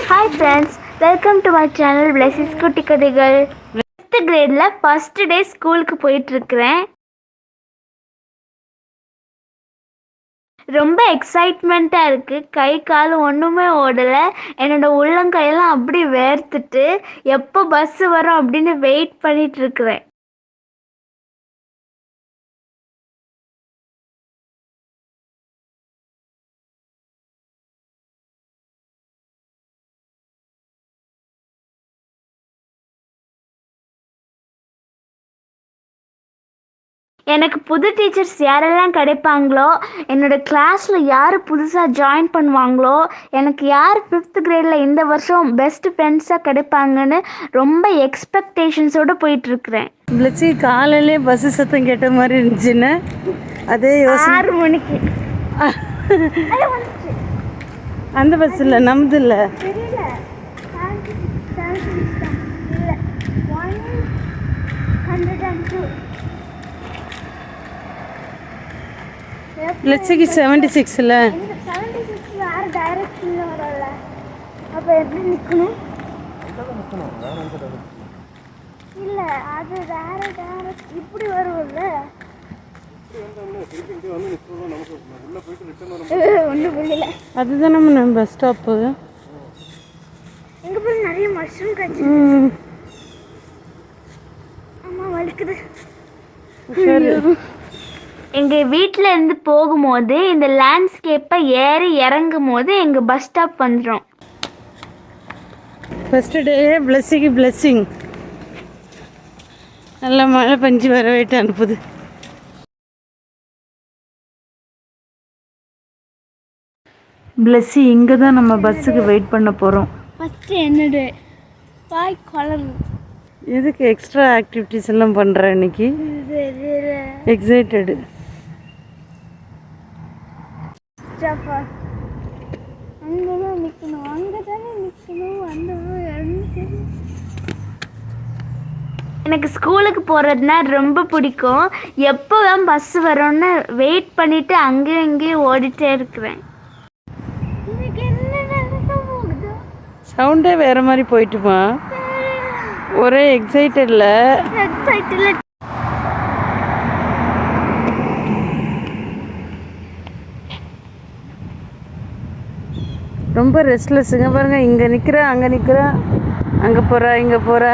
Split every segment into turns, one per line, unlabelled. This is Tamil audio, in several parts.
Hi friends welcome to my channel Blessy's குட்டி கதைகள் ஃபிஃப்த் கிரேடில் ஃபர்ஸ்ட் டே ஸ்கூலுக்கு போயிட்டுருக்குறேன். ரொம்ப எக்ஸைட்மெண்ட்டாக இருக்குது கை கால் ஒன்றுமே ஓடலை. என்னோட உள்ளங்கையெல்லாம் அப்படி வேர்த்துட்டு எப்போ பஸ்ஸு வரும் அப்படின்னு வெயிட் பண்ணிகிட்ருக்குறேன் எனக்கு புது டீச்சர்ஸ் யாரெல்லாம் கிடைப்பாங்களோ என்னோட கிளாஸில் யார் புதுசாக ஜாயின் பண்ணுவாங்களோ எனக்கு யார் ஃபிஃப்த் கிரேடில் இந்த வருஷம் பெஸ்ட் ஃப்ரெண்ட்ஸாக கிடைப்பாங்கன்னு ரொம்ப எக்ஸ்பெக்டேஷன்ஸோடு போயிட்டுருக்கிறேன்.
பிளச்சி காலையிலே பஸ்ஸு சத்தம் கேட்ட மாதிரி இருந்துச்சுன்னு அதே
ஆறு மணிக்கு.
அந்த பஸ் இல்லை நம்து இல்லை.
ஹண்ட்ரட் அண்ட் டூ
பிளச்சிக்கு செவன்டி சிக்ஸில்
வேறு அப்போ எப்படி நிற்கணும் இல்லை அது வேற டைரக்ட் இப்படி வரும்ல?
அதுதான் நம்ம பஸ் ஸ்டாப்பு
எங்க போய் நிறைய மஷ்ரூம் கட்சி அம்மா வலிக்குது.
சரி.
எங்கள் வீட்டில் இருந்து போகும்போது இந்த லேண்ட்ஸ்கேப்பை ஏறி இறங்கும் போது எங்கள் பஸ் ஸ்டாப் வந்துடும்
ஃபஸ்ட்டு டே பிளஸ்ஸிக்கு பிளஸ்ஸிங் நல்லா மழை பஞ்சு வர வைட்டு அனுப்புது. பிளஸ்ஸி இங்கே தான் நம்ம பஸ்ஸுக்கு வெயிட் பண்ண போகிறோம்
ஃபஸ்ட்டு என்னோட வாய் குளம்
எதுக்கு எக்ஸ்ட்ரா ஆக்டிவிட்டீஸ் எல்லாம் பண்ணுற இன்னைக்கு? எக்ஸைட்டடு
அங்கே தான் நிற்கணும் அங்கே தானே நிற்கணும் அந்த எனக்கு ஸ்கூலுக்கு போகிறதுனா ரொம்ப பிடிக்கும். எப்போ தான் பஸ் வரும்னு வெயிட் பண்ணிட்டு அங்கேயும் இங்கேயும் ஓடிட்டே இருக்கிறேன்.
சவுண்டே வேற மாதிரி போயிட்டுமா? ஒரே எக்ஸைட்டடில்
எக்ஸைட்டில்
ரொம்ப ரெஸ்ட்லெஸ்ஸுங்க பாருங்க இங்கே நிற்கிற அங்கே நிற்கிற அங்கே போகிற இங்கே போகிற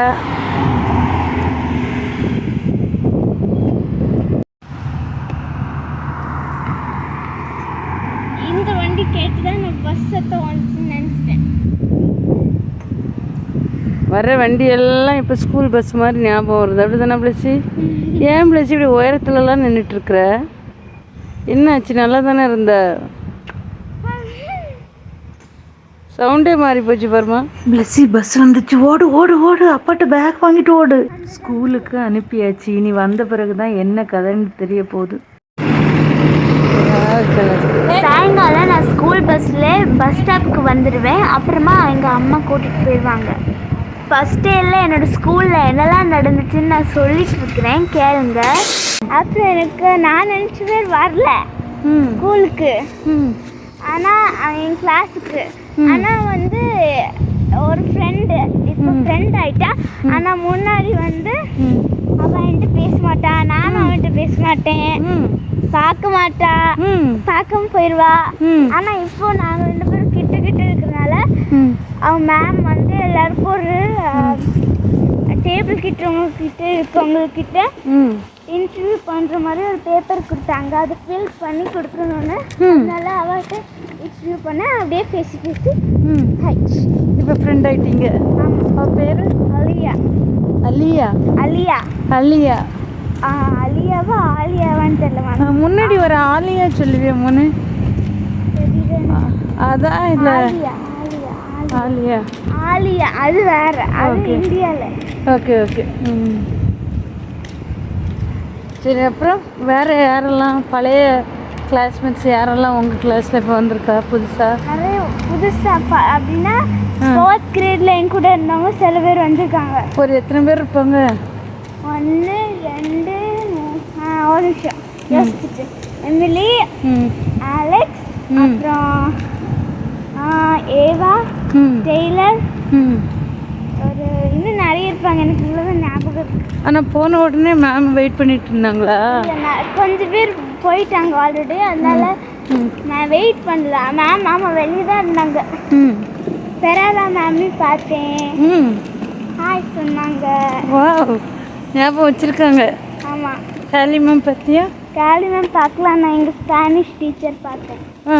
இந்த வண்டி கேட்டு தான் நான் பஸ் சத்தம் வந்துச்சுன்னு நினச்சிட்டேன்.
வர வண்டி எல்லாம் இப்போ ஸ்கூல் பஸ் மாதிரி ஞாபகம் வருது. அப்படி தானே பிளச்சி ஏன் பிளச்சி இப்படி உயரத்துலலாம் நின்றுட்டுருக்குற என்னாச்சு? நல்லா தானே இருந்த? சவுண்டே மாறி போச்சு பாருமா பிளஸ்ஸி பஸ் வந்துச்சு. ஓடு ஓடு ஓடு. அப்பாட்ட பேக் வாங்கிட்டு ஓடு. ஸ்கூலுக்கு அனுப்பியாச்சு. இனி வந்த பிறகு தான் என்ன கதைன்னு தெரிய போகுது.
சாயங்காலம் நான் ஸ்கூல் பஸ்ஸில் பஸ் ஸ்டாப்புக்கு வந்துடுவேன் அப்புறமா எங்கள் அம்மா கூட்டிகிட்டு போயிடுவாங்க ஃபஸ்ட் டேல என்னோட ஸ்கூலில் என்னெல்லாம் நடந்துச்சுன்னு நான் சொல்லிட்டு இருக்கிறேன். கேளுங்க. அப்புறம் எனக்கு நான் நினச்ச பேர் வரல.
ம்.
ஸ்கூலுக்கு
ம்.
ஆனால் என் கிளாஸுக்கு ஆனால் வந்து ஒரு ஃப்ரெண்டு இப்போ ஃப்ரெண்ட் ஆயிட்டா ஆனால் முன்னாடி வந்து அவன் என்கிட்ட பேச மாட்டான் நானும் அவன்கிட்ட பேச மாட்டேன் பார்க்க மாட்டா. பார்க்காம போயிடுவா
ம்.
ஆனா இப்போ நாங்க ரெண்டு பேரும் கிட்ட கிட்ட இருக்கிறனால அவன் மேம் வந்து எல்லாருக்கும் ஒரு டேபிள் கிட்ட கிட்ட இருக்கவங்கக்கிட்ட இன்டர்வியூ பண்ற மாதிரி ஒரு பேப்பர் கொடுத்தாங்க. அதை ஃபில் பண்ணி கொடுக்கணும்னு. அதனால அவர்கிட்ட இன்டர்வியூ பண்ண அப்படியே பேசி பேசி
ம்.
ஆயிடுச்சு
இப்போ ஃப்ரெண்ட் ஆயிட்டீங்க. அவ பேர்?
அலியா.
அலியா.
அலியா.
அலியா.
ஆ, அலியாவா ஆலியாவான்னு தெரியல
முன்னாடி ஒரு ஆலியா சொல்லுவேன் முன்னு அதான் இல்லை.
ஆலியா ஆலியா அது வேற. அது. இந்தியால.
Okay okay. ம். சரி அப்புறம் வேறு யாரெல்லாம் பழைய கிளாஸ்மேட்ஸ் யாரெல்லாம் உங்கள் கிளாஸில் இப்போ வந்திருக்கா புதுசாக
நிறைய புதுசா ப- அப்படின்னா ஃபோர்த் கிரேட்ல என் கூட இருந்தவங்க சில பேர் வந்திருக்காங்க.
ஒரு எத்தனை பேர் இருப்பாங்க?
ஒன்று ரெண்டு ஒரு நிமிஷம். யோசிச்சுட்டு. Emily
Alex.
அப்புறம் ஏவா டெய்லர். ஒரு இன்னும் நிறைய இருப்பாங்க. எனக்கு இவ்வளோதான் ஞாபகம் இருக்கு.
ஆனால் போன உடனே மேம் வெயிட் பண்ணிட்டு இருந்தாங்களா?
கொஞ்சம் பேர் போயிட்டாங்க ஆல்ரெடி அதனால நான் வெயிட் பண்ணல. மேம் ஆமாம் வெளியே தான் இருந்தாங்க.
ம்.
பெராரா மேமையும் பார்த்தேன்.
ம்.
ஹாய் சொன்னாங்க.
வாவ் ஞாபகம் வச்சுருக்காங்க.
ஆமாம்
சாலி மேம் பற்றியா
காலி மேம் பார்க்கலாம். நான் எங்கள் ஸ்பானிஷ் டீச்சர் பார்த்தேன்.
ஆ.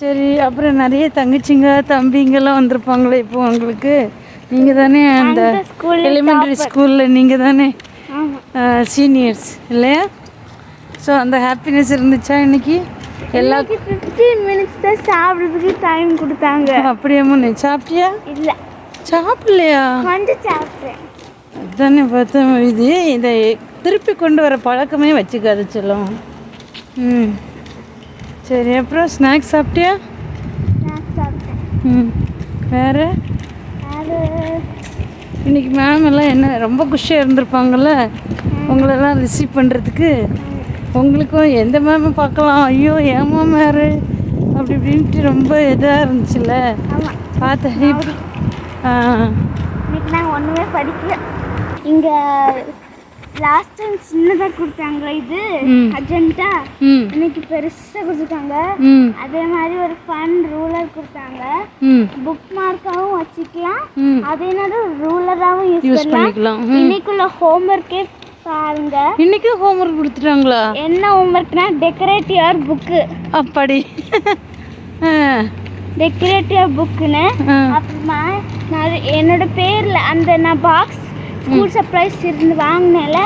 சரி அப்புறம் நிறைய தங்கச்சிங்க தம்பிங்கெல்லாம் வந்திருப்பாங்களே இப்போ உங்களுக்கு. நீங்கள் தானே அந்த எலிமெண்ட்ரி ஸ்கூலில் நீங்கள் தானே சீனியர்ஸ் இல்லையா? ஸோ அந்த ஹாப்பினஸ் இருந்துச்சா இன்னைக்கு? எல்லா
ஃபிஃப்டீன் மினிட்ஸ் தான் சாப்பிட்றதுக்கு டைம் கொடுத்தாங்க.
அப்படியாமோ நீ சாப்பிட்டியா?
இல்லை.
சாப்பிடலையா?
கொஞ்சம் சாப்பிட்டேன்.
அதானே பார்த்தேன் இது இதை திருப்பி கொண்டு வர பழக்கமே வச்சுக்காது செல்லம். ம். சரி அப்புறம் ஸ்நாக்ஸ் சாப்பிட்டியா? ம். வேறு? இன்னைக்கு மேம் எல்லாம் என்ன ரொம்ப குஷியாக இருந்திருப்பாங்கல்ல? உங்களெல்லாம் ரிசீவ் பண்ணுறதுக்கு உங்களுக்கும் எந்த மேமை பார்க்கலாம். ஐயோ ஏன் மேம் யாரு? அப்படி இப்படின்ட்டு ரொம்ப இதாக இருந்துச்சுல்ல? பார்த்தேன்.
இன்னைக்கு நான் ஒன்றுமே படிக்கல. இங்கே லாஸ்ட் டைம் சின்னதாக கொடுத்தாங்க இது.
ம்.
இன்னைக்கு பெருசாக கொடுத்துட்டாங்க. அதே மாதிரி ஒரு ஃபன் ரூலர் கொடுத்தாங்க. புக் மார்க்காகவும் வச்சுக்கலாம். அதே நேரம் ரூலராகவும் யூஸ்
பண்ணிக்கலாம்.
இன்னைக்குள்ள ஹோம்ஒர்க்கே பாருங்க.
இன்னைக்கு ஹோம்ஒர்க் கொடுத்துட்டாங்களா?
என்ன ஹோம்ஒர்க்னா டெக்கரேட் யுவர் புக்கு
அப்படி.
டெக்கரேட் யுவர் புக்குன்னு அப்புறமா நான் என்னோட பேரில் அந்த நான் பாக்ஸ் ஸ்கூல் சர்ப்ரைஸ் இருந்து வாங்கினேன்ல.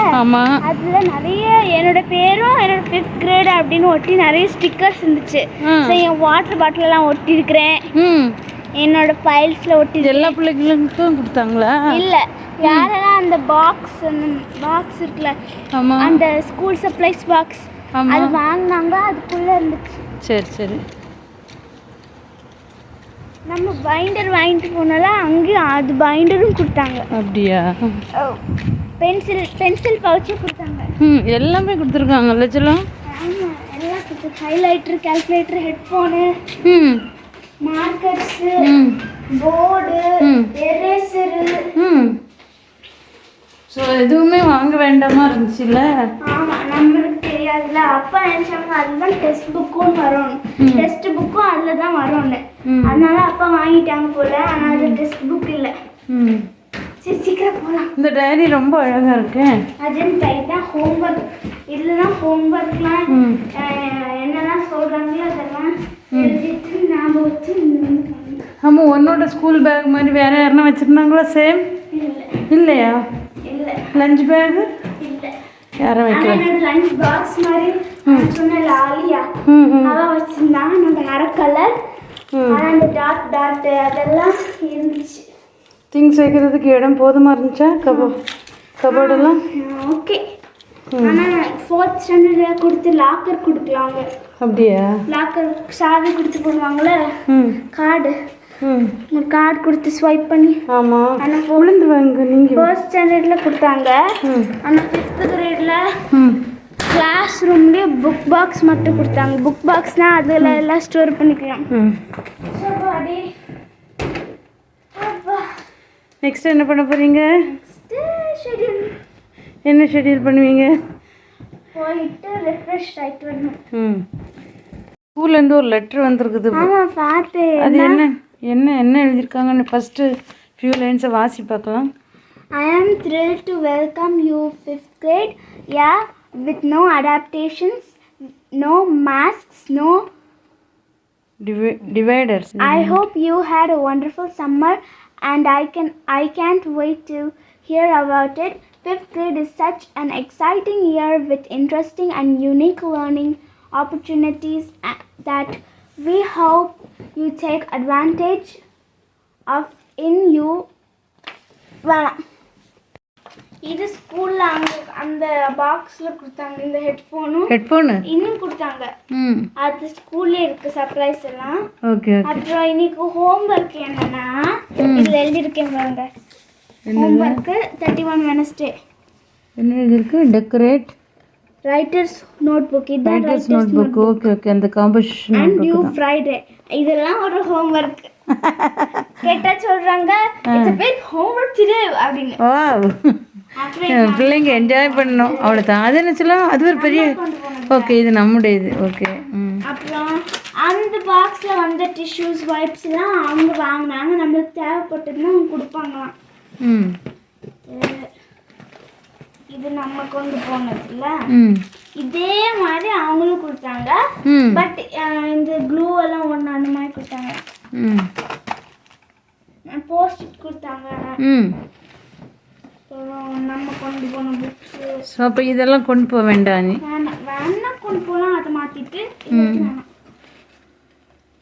அதில் நிறைய என்னோட பேரும் என்னோட ஃபிஃப்த் கிரேட் அப்படின்னு ஒட்டி நிறைய ஸ்டிக்கர்ஸ் இருந்துச்சு. என் வாட்டர் பாட்டிலெல்லாம் ஒட்டியிருக்கிறேன்.
ம்.
என்னோட ஃபைல்ஸில் ஒட்டி
எல்லா பிள்ளைகளுக்கும் கொடுத்தாங்களா?
இல்லை யாரெல்லாம் அந்த பாக்ஸ் பாக்ஸ் இருக்குல்ல அந்த ஸ்கூல் சப்ளைஸ் பாக்ஸ் அது வாங்கினாங்க அதுக்குள்ளே இருந்துச்சு.
சரி சரி.
நம்ம பைண்டர் வாங்கிட்டு போனால அங்கேயும் அது பைண்டரும் கொடுத்தாங்க.
அப்படியா?
பென்சில் பென்சில் பவுச்சும் கொடுத்தாங்க.
ம் எல்லாமே கொடுத்துருக்காங்கல்ல செல்லம்
ஆமாம் எல்லாம் கொடுத்து ஹைலைட்ரு கால்குலேட்டர் ஹெட்ஃபோனு
ம்.
Markers
board.
எரேசரு
ஸோ எதுவுமே வாங்க வேண்டாமா இருந்துச்சுல்ல?
ஆமாம் நம்மளுக்கு தெரியாதுல்ல. அப்பா நினச்சாங்க அதுதான் டெஸ்ட் புக்கும் வரும். டெஸ்ட் புக்கும் அதில் தான் வரும்னு. அதனால அப்பா வாங்கிட்டாங்க போல ஆனால் அது டெஸ்ட் புக் இல்லை. சரி சீக்கிரம் போகலாம்
இந்த டைரி ரொம்ப அழகாக இருக்கு.
அதுன்னு தான் ஹோம்ஒர்க் இதில் தான் ஹோம்ஒர்க்லாம்
ம்
என்னெல்லாம் சொல்கிறாங்களோ அதெல்லாம் எழுதிட்டு ஞாபகம் வச்சு
உன்னோட ஸ்கூல் பேக் மாதிரி வேற யாருன்னா வச்சுருந்தாங்களா? சேம்
இல்லை.
இல்லையா?
இல்லை.
லஞ்ச் பேகு யாரும் வைக்கல.
லஞ்ச் பாக்ஸ் மாதிரி சொன்ன லாலியா
ம் ம்.
அவ வச்சிருந்தாங்க நம்ம வேற கலர் ஆனால் அந்த டாட் டாட் அதெல்லாம் இருந்துச்சு.
திங்ஸ் வைக்கிறதுக்கு இடம் போதுமா இருந்துச்சா? கபோ கபோர்டெல்லாம்?
ஓகே. ஆனால் ஃபோர்த் ஸ்டாண்டர்டில் கொடுத்து லாக்கர் கொடுக்கலாங்க.
அப்படியா?
லாக்கர் சாவி கொடுத்து போடுவாங்களே கார்டு ஒரு கார்டு கொடுத்து ஸ்வைப் பண்ணி.
ஆமாம்
ஆனால்
விழுந்துருவாங்க நீங்கள்
ஃபர்ஸ்ட் ஸ்டாண்டர்டில் கொடுத்தாங்க.
ம்.
ஆனால் ஃபிஃப்த் கிரேடில்
ம்.
கிளாஸ் ரூம்லேயே புக் பாக்ஸ் மட்டும் கொடுத்தாங்க. புக் பாக்ஸ்னால் அதில் எல்லாம் ஸ்டோர் பண்ணிக்கலாம்.
ம். நெக்ஸ்ட் என்ன பண்ண போகிறீங்க
ஷெட்யூல்
என்ன ஷெட்யூல் பண்ணுவீங்க?
போயிட்டு ரெஃப்ரெஷ் ஆகிட்டு வரணும்.
ம். ஸ்கூல்லேருந்து ஒரு லெட்ரு வந்திருக்குது.
ஆமாம் பார்த்தேன்.
அது என்ன? என்ன என்ன எழுதியிருக்காங்கன்னு ஃபஸ்ட்டு ஃபியூ லைன்ஸை வாசி பார்க்கலாம்
I am thrilled to welcome you fifth grade. Yeah, with no adaptations, no masks, no.
டிவை dividers
I hope you had a wonderful summer, and I can I can't wait to hear about it. Fifth grade is such an exciting year with interesting and unique learning opportunities uh, that we hope you take advantage of in you. வேணாம் இது ஸ்கூல்ல அங்க அந்த பாக்ஸ்ல கொடுத்தாங்க இந்த ஹெட்ஃபோனும்
ஹெட்ஃபோனு
இன்னும் கொடுத்தாங்க. அது ஸ்கூல்ல இருக்கு சர்ப்ரைஸ் எல்லாம்.
ஓகே
அப்புறம் இன்னைக்கு ஹோம்ஒர்க் என்னன்னா. இதுல எழுதியிருக்கேன் பாருங்க. ஹோம்ஒர்க் தேர்ட்டி ஒன் வெனஸ்டே
என்ன எழுதியிருக்கு? டெக்கரேட்
ரைட்டர்ஸ் நோட் புக் இதுதான் writers
note book okay okay அந்த composition
and
due book
Friday இதெல்லாம் ஒரு ஹோம்ஒர்க் கேட்டா சொல்றாங்க இட்ஸ் to do. அப்படின்னு.
ஓ
அப்புறம்
பிள்ளைங்க என்ஜாய் பண்ணணும். அவ்வளோதான் அது என்ன சொல்லலாம் அது ஒரு பெரிய ஓகே இது நம்முடைய இது ஓகே
அப்புறம் அந்த பாக்ஸ்ல வந்த டிஷ்யூஸ் வைப்ஸ் எல்லாம் அவங்க வாங்கினாங்க. நம்மளுக்கு தேவைப்பட்டதுன்னா அவங்க கொடுப்பாங்களாம்.
ம்.
இது- நம்ம கொண்டு போனதுல. இதே மாதிரி அவங்களும் கொடுத்தாங்க. பட் இந்த க்ளூ எல்லாம் ஒன்று அந்த மாதிரி கொடுத்தாங்க. போஸ்ட் கொடுத்தாங்க. நம்ம கொண்டு போன புக்ஸு
ஸோ அப்போ இதெல்லாம் கொண்டு போக வேண்டாம் நீ.
வேணாம். வேணா கொண்டு போகலாம் அதை மாற்றிட்டு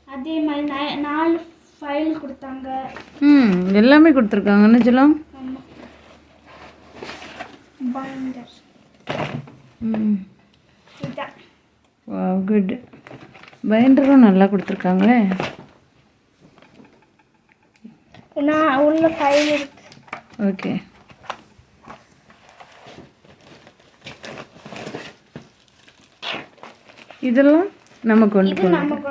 அதே மாதிரி நாலு ஃபைல் கொடுத்தாங்க.
ம். எல்லாமே கொடுத்துருக்காங்க. என்ன சொல்லலாம்
பைண்டர்
ம்.
இதுதான்
வா குட் பைண்டரும் நல்லா கொடுத்துருக்காங்களே.
நான் உள்ள ஃபைல் இருக்கு.
ஓகே இதெல்லாம் நம்ம கொண்டு போகணும்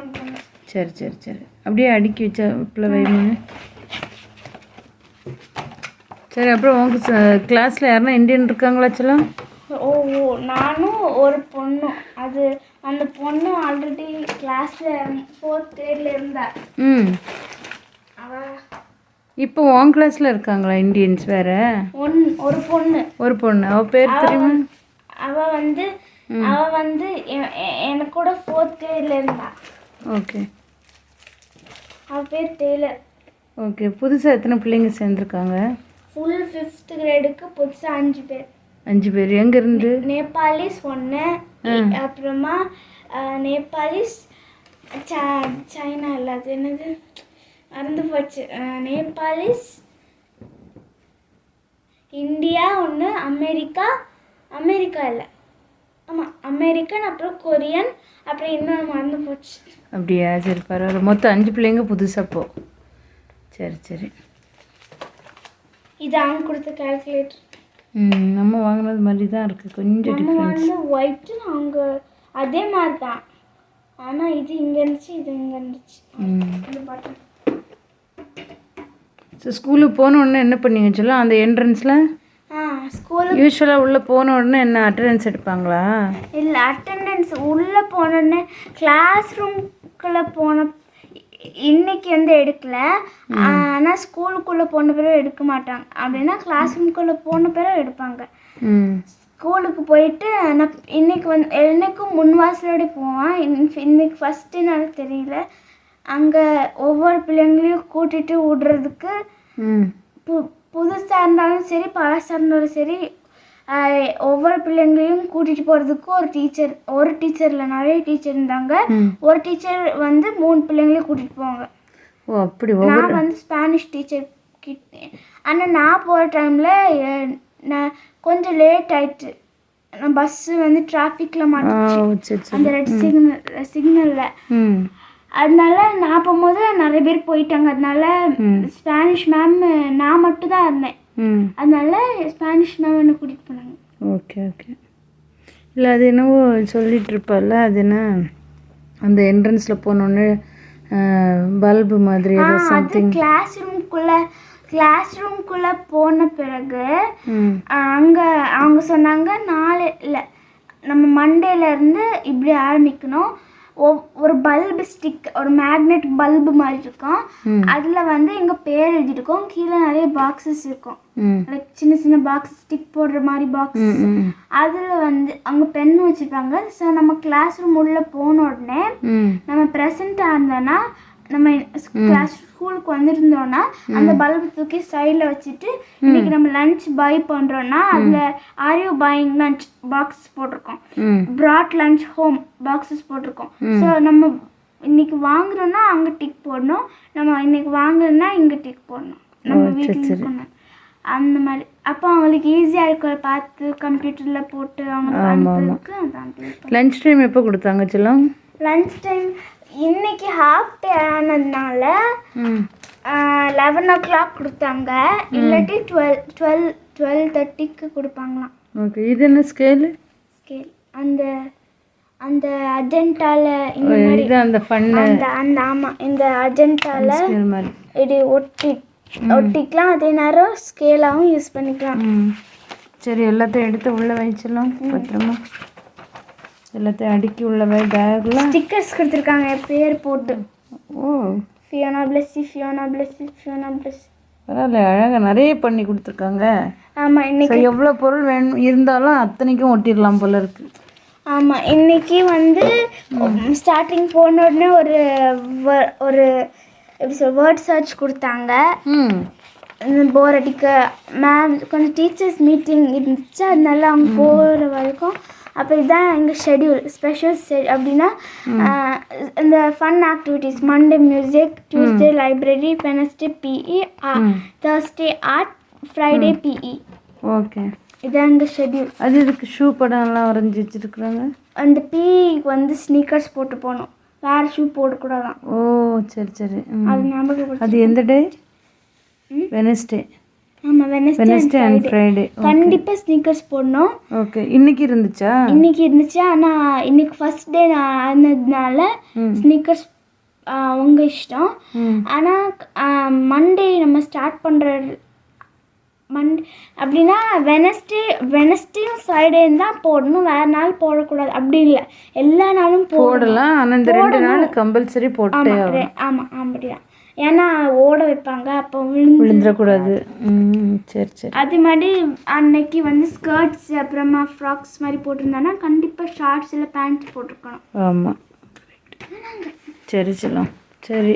சரி சரி சரி. அப்படியே அடுக்கி வச்சா உப்பில் வைங்க சரி அப்புறம் உங்கள் கிளாஸில் யாருன்னா இந்தியன் இருக்காங்களா சொல்லலாம்
ஓ ஓ நானும் ஒரு பொண்ணும் அது அந்த பொண்ணு ஆல்ரெடி கிளாஸ்ல ஃபோர்த் கிரேட்ல இருந்தா.
ம்.
அவ
இப்போ உன் கிளாஸில் இருக்காங்களா இந்தியன்ஸ் வேற?
ஒன் ஒரு பொண்ணு.
ஒரு பொண்ணு. அவள் பேர் தெரியுமா?
அவ வந்து அவ வந்து எனக்கு கூட ஃபோர்த் கிரேட்ல இருந்தா.
ஓகே.
அவ பேர் டெய்லர்
ஓகே புதுசாக எத்தனை பிள்ளைங்க சேர்ந்துருக்காங்க?
ஃபுல் ஃபிஃப்த் கிரேடுக்கு புதுசா அஞ்சு பேர்.
அஞ்சு பேர். எங்கேருந்து?
நேபாளிஸ் ஒன்று அப்புறமா நேபாளிஸ் சைனா இல்லை அது என்னது? மறந்து போச்சு. நேபாளிஸ் இந்தியா ஒன்று அமெரிக்கா அமெரிக்கா இல்லை. ஆமாம் அமெரிக்கன் அப்புறம் கொரியன் அப்புறம் இன்னொன்று மறந்து போச்சு.
அப்படியா? சரி பரவாயில்ல. மொத்தம் அஞ்சு பிள்ளைங்க புதுசாக போ. சரி சரி.
இது அவங்க கொடுத்த கால்குலேட்டர்
ம் நம்ம வாங்கினது மாதிரி தான் இருக்குது கொஞ்சம் டிஃப்ரென்ஸ்
ஒயிட்டு அவங்க அதே மாதிரி தான். ஆனால் இது இங்கே இருந்துச்சு இது இங்கே இருந்துச்சு.
ம்.
இந்த பட்டன்
ஸோ ஸ்கூலுக்கு போன உடனே என்ன பண்ணீங்க சொல்ல? அந்த என்ட்ரன்ஸில்
ஸ்கூலு
யூஸ்வலாக உள்ளே போன உடனே என்ன அட்டண்டன்ஸ் எடுப்பாங்களா?
இல்லை அட்டெண்டன்ஸ் உள்ளே போனோடனே கிளாஸ் ரூம்குள்ளே போன இன்னைக்கு வந்து எடுக்கல. ஆனால் ஸ்கூலுக்குள்ளே போன பிறகு எடுக்க மாட்டாங்க. அப்படின்னா கிளாஸ் ரூம்குள்ளே போன பிறகு எடுப்பாங்க. ஸ்கூலுக்கு போயிட்டு நான் இன்னைக்கு வந்து என்னைக்கும் முன் வாசலோட போவான். இன்னைக்கு ஃபஸ்ட்டு நாள் தெரியல. அங்கே ஒவ்வொரு பிள்ளைங்களையும் கூட்டிகிட்டு விடுறதுக்கு பு புதுசாக இருந்தாலும் சரி பழசாக இருந்தாலும் சரி ஒவ்வொரு பிள்ளைங்களையும் கூட்டிகிட்டு போகிறதுக்கு ஒரு டீச்சர் ஒரு டீச்சரில் நிறைய டீச்சர் இருந்தாங்க. ஒரு டீச்சர் வந்து மூணு பிள்ளைங்களையும் கூட்டிகிட்டு போவாங்க.
ஓ அப்படி
நான் வந்து ஸ்பானிஷ் டீச்சர் கிட்ட ஆனால் நான் போகிற டைமில் நான் கொஞ்சம் லேட் ஆயிடுச்சு நான் பஸ்ஸு வந்து டிராஃபிக்கில் மாட்டிச்சு. அந்த ரெட் சிக்னல் சிக்னலில் அதனால நான் போகும்போது நிறைய பேர் போயிட்டாங்க. அதனால. ஸ்பானிஷ் மேம் நான் மட்டும் தான் இருந்தேன். அதனால ஸ்பானிஷ் மேம் என்னை கூட்டிகிட்டு போனாங்க.
ஓகே ஓகே இல்லை அது என்னவோ சொல்லிட்டு இருப்பல்ல அது என்ன அந்த என்ட்ரன்ஸில் போனோடனே பல்பு மாதிரி ஏதோ சம்திங்
கிளாஸ் ரூம்குள்ளே கிளாஸ் ரூம்குள்ளே போன பிறகு அங்கே அவங்க சொன்னாங்க நாளை இல்லை நம்ம மண்டேல இருந்து இப்படி ஆரம்பிக்கணும். ஒரு பல்பு ஸ்டிக் ஒரு மேக்னெட் பல்பு மாதிரி இருக்கும். அதில் வந்து எங்கள் பேர் எழுதிருக்கோம் கீழே நிறைய பாக்ஸஸ் இருக்கும். லைக் சின்ன சின்ன பாக்ஸ் ஸ்டிக் போடுற மாதிரி பாக்ஸ் அதில் வந்து அவங்க பென் வச்சுருப்பாங்க. ஸோ நம்ம கிளாஸ் ரூம் உள்ளே போன உடனே நம்ம ப்ரெசண்ட்டாக இருந்தோன்னா நம்ம கிளாஸ் ஸ்கூலுக்கு வந்திருந்தோம்னா அந்த பல்பு தூக்கி சைடில் வச்சுட்டு இன்னைக்கு நம்ம லஞ்ச் பை பண்ணுறோன்னா அதில் are you buying lunch box போட்டிருக்கோம் ப்ராட் லஞ்ச் ஹோம் பாக்ஸஸ் போட்டிருக்கோம். ஸோ நம்ம இன்னைக்கு வாங்குறோம்னா அங்கே டிக் போடணும். நம்ம இன்னைக்கு வாங்குறோம்னா இங்கே டிக் போடணும். நம்ம
சரி,
வீட்டில் அந்த மாதிரி. அப்போ அவங்களுக்கு ஈஸியாக இருக்கும் பார்த்து கம்ப்யூட்டரில் போட்டு அவங்க
ஆமா, ஆமா.
அனுப்புறதுக்கு அதான்
லஞ்ச் டைம் எப்போ கொடுத்தாங்க செல்லம்?
லஞ்ச் டைம் இன்னைக்கு ஹாஃப் டே ஆனதுனால லெவன் ஓ கிளாக் கொடுத்தாங்க. இல்லாட்டி டுவெல் டுவெல் டுவெல் தேர்ட்டிக்கு கொடுப்பாங்களாம்.
ஓகே இது என்ன ஸ்கேலு
ஸ்கேல் அந்த அந்த அஜெண்டால இந்த மாதிரி
அந்த ஃபன்னு
அந்த அந்த ஆமாம் இந்த அஜெண்டால இது ஒட்டி ஒட்டிக்கலாம் அதே நேரம் ஸ்கேலாகவும் யூஸ் பண்ணிக்கலாம்.
சரி எல்லாத்தையும் எடுத்து உள்ளே வச்சிடலாம். பத்திரமா. எல்லாத்தையும் அடுக்கி உள்ள வை பேக்கில்
ஸ்டிக்கர்ஸ் கொடுத்துருக்காங்க பேர் போட்டு.
ஓ.
Fiona Blessy Fiona Blessy Fiona Bless
பரவாயில்ல அழகாக நிறைய பண்ணி கொடுத்துருக்காங்க.
ஆமாம் இன்னைக்கு
எவ்வளோ பொருள் வேணும் இருந்தாலும் அத்தனைக்கும் ஒட்டிடலாம் போல இருக்கு.
ஆமாம் இன்னைக்கு வந்து ஸ்டார்டிங் போன உடனே ஒரு ஒரு எப்படி சொல் வேர்ட் சர்ச் கொடுத்தாங்க. போர் அடிக்க. மேம் கொஞ்சம் டீச்சர்ஸ் மீட்டிங் இருந்துச்சு? அதனால அவங்க போகிற வரைக்கும். அப்போ இதுதான் எங்கள் ஷெட்யூல் ஸ்பெஷல் அப்படின்னா இந்த fun activities Monday music Tuesday library Wednesday PE Thursday art Friday PE
okay
இதுதான் எங்கள் ஷெட்யூல்
அது இதுக்கு ஷூ படம்லாம் வரைஞ்சி வச்சிருக்குறாங்க?
அந்த பிஇக்கு வந்து ஸ்னீக்கர்ஸ் போட்டு போகணும். வேறு ஷூ போடக்கூடாதான்.
ஓ சரி சரி.
அது ஞாபகப்படுத்தி
அது எந்த டே வெனஸ்டே
ஆமாம் வெனஸ்டே
அண்ட் ஃப்ரைடே
கண்டிப்பாக ஸ்னீக்கர்ஸ் போடணும்.
ஓகே இன்னைக்கு இருந்துச்சா?
இன்னைக்கு இருந்துச்சு ஆனால் இன்னைக்கு ஃபர்ஸ்ட் டே நான் ஆனதுனால ஸ்னீக்கர்ஸ் உங்க இஷ்டம். ஆனால் மண்டே நம்ம ஸ்டார்ட் பண்ணுற மண்டே அப்படின்னா வெனஸ்டே வெனஸ்டேயும் ஃப்ரைடேயும் தான் போடணும். வேறு நாள் போடக்கூடாது. அப்படி இல்லை. எல்லா நாளும்
போடலாம். ஆனால் இந்த ரெண்டு நாள் கம்பல்சரி போட்டே
ஆமாம் அப்படிதான். ஏன்னா ஓட வைப்பாங்க. அப்போ விழுந்து
விழுந்துடக்கூடாது. சரி சரி.
அது மாதிரி அன்னைக்கு வந்து ஸ்கர்ட்ஸ் அப்புறமா ஃப்ராக்ஸ் மாதிரி போட்டிருந்தானா கண்டிப்பாக ஷார்ட்ஸ் இல்லை பேண்ட்ஸ் போட்டிருக்கணும்.
ஆமாம் சரி செல்லம். சரி.